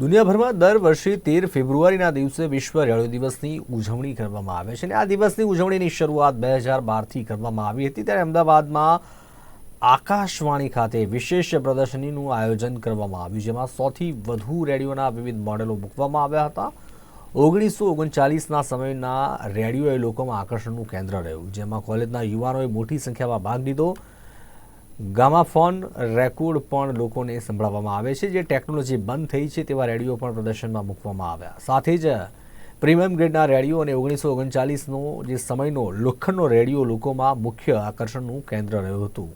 દુનિયાભરમાં દર વર્ષે તેર ફેબ્રુઆરીના દિવસે વિશ્વ રેડિયો દિવસની ઉજવણી કરવામાં આવે છે અને આ દિવસની ઉજવણીની શરૂઆત બે હજાર બારથી કરવામાં આવી હતી. ત્યારે અમદાવાદમાં આકાશવાણી ખાતે વિશેષ પ્રદર્શનીનું આયોજન કરવામાં આવ્યું, જેમાં સૌથી વધુ રેડિયોના વિવિધ મોડેલો મૂકવામાં આવ્યા હતા. ઓગણીસો ઓગણચાલીસના સમયના રેડિયો એ લોકોમાં આકર્ષણનું કેન્દ્ર રહ્યું, જેમાં કોલેજના યુવાનોએ મોટી સંખ્યામાં ભાગ લીધો. ગામાફોન રેકોર્ડ પણ લોકોને સંભળાવવામાં આવે છે, જે ટેકનોલોજી બંધ થઈ છે તેવા રેડિયો પણ પ્રદર્શનમાં મૂકવામાં આવ્યા. સાથે જ પ્રીમિયમ ગ્રેડના રેડિયો અને ઓગણીસો ઓગણચાલીસનો જે સમયનો લોખંડનો રેડિયો લોકોમાં મુખ્ય આકર્ષણનું કેન્દ્ર રહ્યું હતું.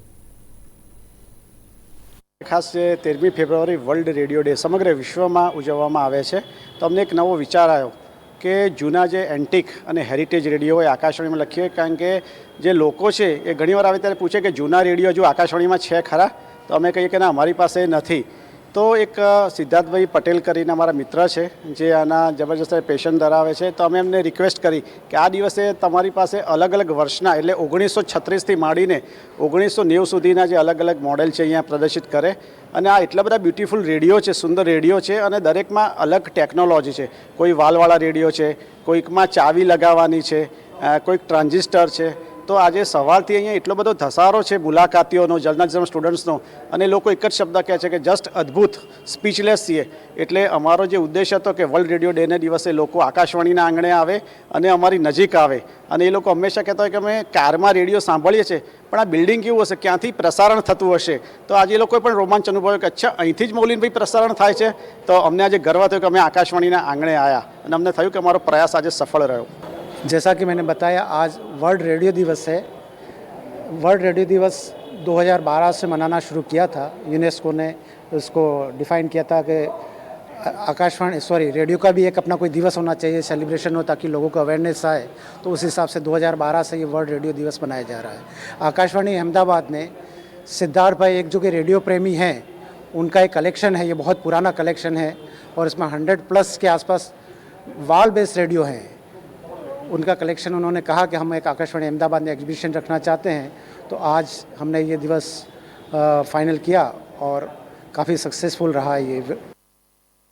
ખાસ જે તેરમી ફેબ્રુઆરી વર્લ્ડ રેડિયો ડે સમગ્ર વિશ્વમાં ઉજવવામાં આવે છે. તો અમને એક નવો વિચાર આવ્યો. કે જૂના જે એન્ટિક અને હેરિટેજ રેડિયો હોય આકાશવાણીમાં લખીએ, કારણ કે જે લોકો છે એ ઘણીવાર આવે ત્યારે પૂછે કે જૂના રેડિયો જો આકાશવાણીમાં છે ખરા? તો અમે કહીએ કે ના, અમારી પાસે નથી. તો એક સિદ્ધાર્થભાઈ પટેલ કરીને અમારા મિત્ર છે, જે આના જબરજસ્ત પેશન ધરાવે છે. તો અમે એમને રિક્વેસ્ટ કરી કે આ દિવસે તમારી પાસે અલગ અલગ વર્ષના, એટલે ઓગણીસો છત્રીસથી માંડીને ઓગણીસો નેવું સુધીના જે અલગ અલગ મોડેલ છે અહીંયા પ્રદર્શિત કરે. અને આ એટલા બધા બ્યુટિફુલ રેડિયો છે, સુંદર રેડિયો છે અને દરેકમાં અલગ ટેકનોલોજી છે. કોઈ વાલવાળા રેડિયો છે, કોઈકમાં ચાવી લગાવવાની છે કોઈક ટ્રાન્ઝિસ્ટર છે. તો આજે સવારથી અહીંયા એટલો બધો ધસારો છે મુલાકાતીઓનો જર્નલિઝમ સ્ટુડન્ટ્સનો, અને લોકો એક જ શબ્દ કહે છે કે જસ્ટ અદ્ભુત, સ્પીચલેસ છીએ. એટલે અમારો જે ઉદ્દેશ હતો કે વર્લ્ડ રેડિયો ડેને દિવસે લોકો આકાશવાણીના આંગણે આવે અને અમારી નજીક આવે. અને એ લોકો હંમેશા કહેતા હોય કે અમે કારમાં રેડિયો સાંભળીએ છીએ, પણ આ બિલ્ડિંગ કેવું હશે? ક્યાંથી પ્રસારણ થતું હશે? તો આજે એ લોકોએ પણ રોમાંચ અનુભવ્યો કે અચ્છા, અહીંથી જ મૌલિનભાઈ પ્રસારણ થાય છે. તો અમને આજે ગર્વ થયો કે અમે આકાશવાણીના આંગણે આવ્યા અને અમને થયું કે અમારો પ્રયાસ આજે સફળ રહ્યો. जैसा कि मैंने बताया, आज वर्ल्ड रेडियो दिवस है। वर्ल्ड रेडियो दिवस 2012 से मनाना शुरू किया था। यूनेस्को ने उसको डिफाइन किया था कि आकाशवाणी, सॉरी, रेडियो का भी एक अपना कोई दिवस होना चाहिए, सेलिब्रेशन हो ताकि लोगों को अवेयरनेस आए। तो उस हिसाब से 2012 से ये वर्ल्ड रेडियो दिवस मनाया जा रहा है। आकाशवाणी अहमदाबाद ने सिद्धार्थ भाई, एक जो कि रेडियो प्रेमी हैं, उनका एक कलेक्शन है, ये बहुत पुराना कलेक्शन है और इसमें हंड्रेड प्लस के आसपास वाल बेस्ड रेडियो हैं। उनका कलेक्शन उन्होंने कहा कि हम एक आकाशवाणी अहमदाबाद में एग्जीबिशन रखना चाहते हैं तो आज हमने ये दिवस फाइनल किया और काफ़ी सक्सेसफुल रहा ये